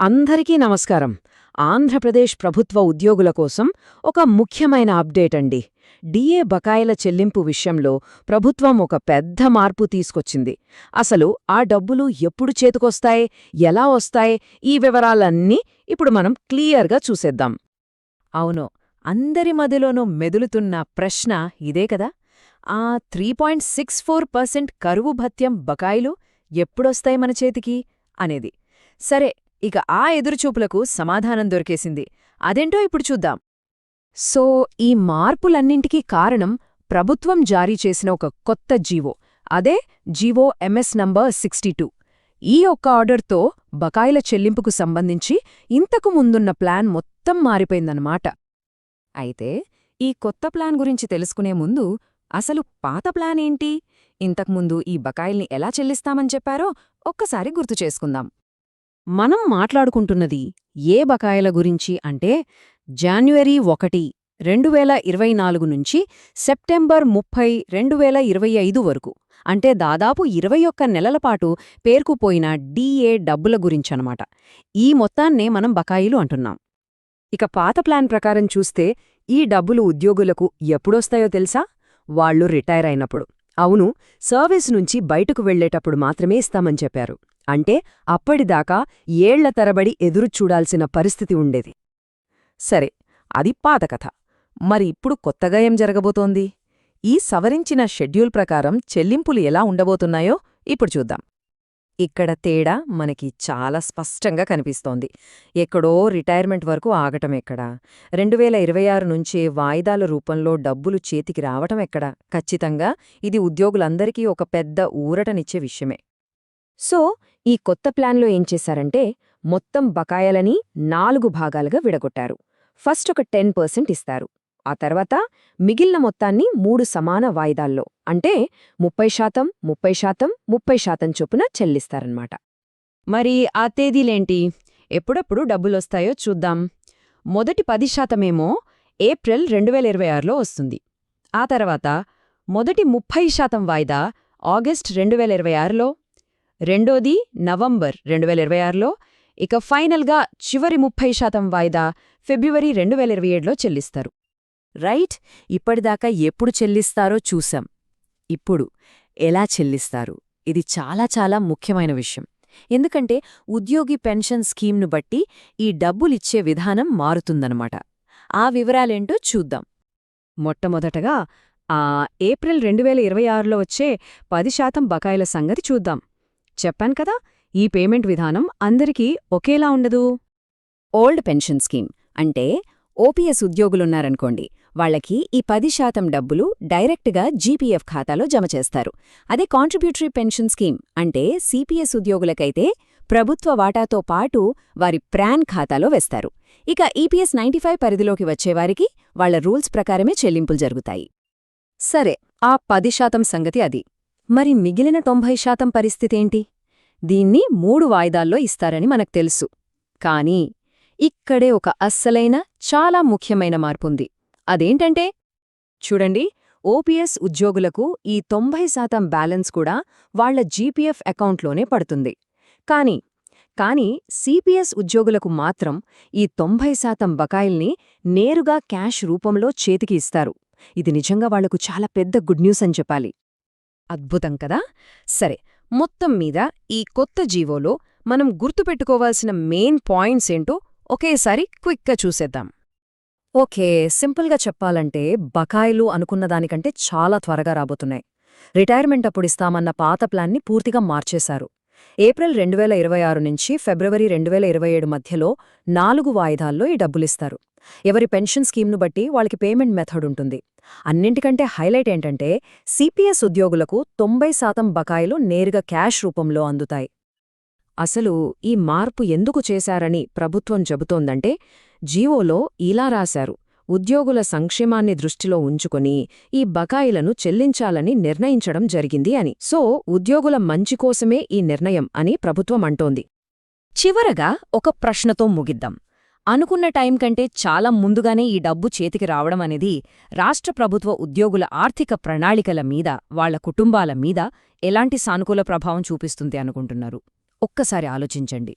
అందరికీ నమస్కారం. ఆంధ్రప్రదేశ్ ప్రభుత్వ ఉద్యోగుల కోసం ఒక ముఖ్యమైన అప్డేట్ అండి. డిఏ బకాయిల చెల్లింపు విషయంలో ప్రభుత్వం ఒక పెద్ద మార్పు తీసుకొచ్చింది. అసలు ఆ డబ్బులు ఎప్పుడు చేతికొస్తాయి ఎలా వస్తాయి ఈ వివరాలన్నీ ఇప్పుడు మనం క్లియర్గా చూసేద్దాం. అవును అందరి మదిలోనూ మెదులుతున్న ప్రశ్న ఇదే కదా. ఆ three point six four percent కరువు భత్యం బకాయిలు ఎప్పుడొస్తాయి మన చేతికి? అనేది. సరే ఇక ఆ ఎదురుచూపులకు సమాధానం దొరికేసింది. అదేంటో ఇప్పుడు చూద్దాం. సో ఈ మార్పులన్నింటికీ కారణం ప్రభుత్వం జారీ చేసిన ఒక కొత్త జీవో. అదే జీవో ఎంఎస్ నంబర్ సిక్స్టీ ఈ ఒక్క ఆర్డర్తో బకాయిల చెల్లింపుకు సంబంధించి ఇంతకు ముందున్న ప్లాన్ మొత్తం మారిపోయిందన్నమాట. అయితే ఈ కొత్త ప్లాన్ గురించి తెలుసుకునే ముందు అసలు పాత ప్లాన్ ఏంటి? ఇంతకుముందు ఈ బకాయిల్ని ఎలా చెల్లిస్తామని చెప్పారో ఒక్కసారి గుర్తు చేసుకుందాం. మనం మాట్లాడుకుంటున్నది ఏ బకాయిల గురించి అంటే జాన్యువరి ఒకటి రెండు వేల ఇరవై నాలుగు నుంచి సెప్టెంబర్ ముప్పై రెండు వేల ఇరవై ఐదు వరకు. అంటే దాదాపు ఇరవై ఒక్క నెలలపాటు పేర్కుపోయిన డీఏ డబ్బుల గురించనమాట ఈ మొత్తాన్నే మనం బకాయిలు అంటున్నాం. ఇక పాత ప్లాన్ ప్రకారం చూస్తే ఈ డబ్బులు ఉద్యోగులకు ఎప్పుడొస్తాయో తెలుసా? వాళ్ళు రిటైర్ అయినప్పుడు. అవును సర్వీస్ నుంచి బయటకు వెళ్ళేటప్పుడు మాత్రమే ఇస్తామని చెప్పారు. అంటే అప్పటిదాకా ఏళ్ళ తరబడి ఎదురుచూడాల్సిన పరిస్థితి ఉండేది. సరే అది పాతకథ. మరి ఇప్పుడు కొత్తగా ఏం జరగబోతోంది? ఈ సవరించిన షెడ్యూల్ ప్రకారం చెల్లింపులు ఎలా ఉండబోతున్నాయో ఇప్పుడు చూద్దాం. ఇక్కడ తేడా మనకి చాలా స్పష్టంగా కనిపిస్తోంది. ఎక్కడో రిటైర్మెంట్ వరకు ఆగటం ఎక్కడా? రెండు వేల ఇరవై ఆరు నుంచే వాయిదాల రూపంలో డబ్బులు చేతికి రావటం ఎక్కడా? ఖచ్చితంగా ఇది ఉద్యోగులందరికీ ఒక పెద్ద ఊరటనిచ్చే విషయమే. సో ఈ కొత్త ప్లాన్లో ఏం చేశారంటే మొత్తం బకాయలని నాలుగు భాగాలుగా విడగొట్టారు. ఫస్ట్ ఒక టెన్ పర్సెంట్ ఇస్తారు. ఆ తర్వాత మిగిలిన మొత్తాన్ని మూడు సమాన వాయిదాల్లో అంటే ముప్పై శాతం ముప్పై శాతం ముప్పై శాతం చొప్పున చెల్లిస్తారన్నమాట. మరి ఆ తేదీలేంటి? ఎప్పుడప్పుడు డబ్బులొస్తాయో చూద్దాం. మొదటి పది శాతమేమో ఏప్రిల్ రెండు వేల ఇరవై ఆరులో వస్తుంది. ఆ తర్వాత మొదటి ముప్పై శాతం వాయిదా ఆగస్ట్ రెండు వేల ఇరవై ఆరులో రెండోది నవంబర్ రెండు వేల ఇరవై ఆరులో ఇక ఫైనల్గా చివరి ముప్పై శాతం వాయిదా ఫిబ్రవరి రెండు వేల ఇరవై ఏడులో చెల్లిస్తారు. రైట్? ఇప్పటిదాకా ఎప్పుడు చెల్లిస్తారో చూశాం. ఇప్పుడు ఎలా చెల్లిస్తారు? ఇది చాలా చాలా ముఖ్యమైన విషయం. ఎందుకంటే ఉద్యోగి పెన్షన్ స్కీమ్ను బట్టి ఈ డబ్బులిచ్చే విధానం మారుతుందనమాట ఆ వివరాలేంటో చూద్దాం. మొట్టమొదటగా ఆ ఏప్రిల్ రెండు వేల ఇరవై ఆరులో వచ్చే పది శాతం బకాయిల సంగతి చూద్దాం. చెప్పాను కదా ఈ పేమెంట్ విధానం అందరికీ ఒకేలా ఉండదు? ఓల్డ్ పెన్షన్ స్కీమ్ అంటే ఓపీఎస్ ఉద్యోగులున్నారనుకోండి వాళ్ళకి ఈ పది శాతం డబ్బులు డైరెక్ట్గా జీపీఎఫ్ ఖాతాలో జమ చేస్తారు. అదే కాంట్రిబ్యూటరీ పెన్షన్ స్కీమ్ అంటే సిపిఎస్ ఉద్యోగులకైతే ప్రభుత్వ వాటాతో పాటు వారి ప్రాన్ ఖాతాలో వేస్తారు. ఇక ఈపీఎస్ నైంటీ పరిధిలోకి వచ్చేవారికి వాళ్ళ రూల్స్ ప్రకారమే చెల్లింపులు జరుగుతాయి. సరే ఆ పది శాతం సంగతి అది. మరి మిగిలిన తొంభై శాతం పరిస్థితేంటి దీన్ని మూడు వాయిదాల్లో ఇస్తారని మనకు తెలుసు. కానీ ఇక్కడే ఒక అస్సలైన చాలా ముఖ్యమైన మార్పుంది. అదేంటంటే చూడండి ఓపీఎస్ ఉద్యోగులకు ఈ తొంభై శాతం బ్యాలెన్స్ కూడా వాళ్ళ జీపీఎఫ్ అకౌంట్లోనే పడుతుంది. కాని కాని సిపిఎస్ ఉద్యోగులకు మాత్రం ఈ తొంభై శాతం బకాయిల్ని నేరుగా క్యాష్ రూపంలో చేతికి ఇస్తారు. ఇది నిజంగా వాళ్ళకు చాలా పెద్ద గుడ్ న్యూస్ అని చెప్పాలి. అద్భుతం కదా? సరే మొత్తం మీద ఈ కొత్త జీవోలో మనం గుర్తుపెట్టుకోవాల్సిన మెయిన్ పాయింట్స్ ఏంటో ఒకేసారి క్విక్గా చూసేద్దాం. ఓకే సింపుల్గా చెప్పాలంటే బకాయిలు అనుకున్నదానికంటే చాలా త్వరగా రాబోతున్నాయి. రిటైర్మెంట్ అప్పుడిస్తామన్న పాత ప్లాన్ని పూర్తిగా మార్చేశారు. ఏప్రిల్ రెండు వేల ఇరవై ఆరు నుంచి ఫిబ్రవరి రెండు వేల ఇరవై ఏడు మధ్యలో నాలుగు వాయిదాల్లో ఈ డబ్బులిస్తారు. ఎవరి పెన్షన్ స్కీమ్ను బట్టి వాళ్ళకి పేమెంట్ మెథడ్ ఉంటుంది. అన్నింటికంటే హైలైట్ ఏంటంటే సిపిఎస్ ఉద్యోగులకు తొంభై శాతం బకాయిలు నేరుగా క్యాష్ రూపంలో అందుతాయి. అసలు ఈ మార్పు ఎందుకు చేశారని ప్రభుత్వం చెబుతోందంటే జీవోలో ఇలా రాశారు. ఉద్యోగుల సంక్షేమాన్ని దృష్టిలో ఉంచుకుని ఈ బకాయిలను చెల్లించాలని నిర్ణయించడం జరిగింది అని. సో ఉద్యోగుల మంచి కోసమే ఈ నిర్ణయం అని ప్రభుత్వం అంటోంది. చివరగా ఒక ప్రశ్నతో ముగిద్దాం. అనుకున్న టైం కంటే చాలా ముందుగానే ఈ డబ్బు చేతికి రావడం అనేది రాష్ట్ర ప్రభుత్వ ఉద్యోగుల ఆర్థిక ప్రణాళికల మీద వాళ్ళ కుటుంబాల మీద ఎలాంటి సానుకూల ప్రభావం చూపిస్తుంది అనుకుంటున్నారు? ఒక్కసారి ఆలోచించండి.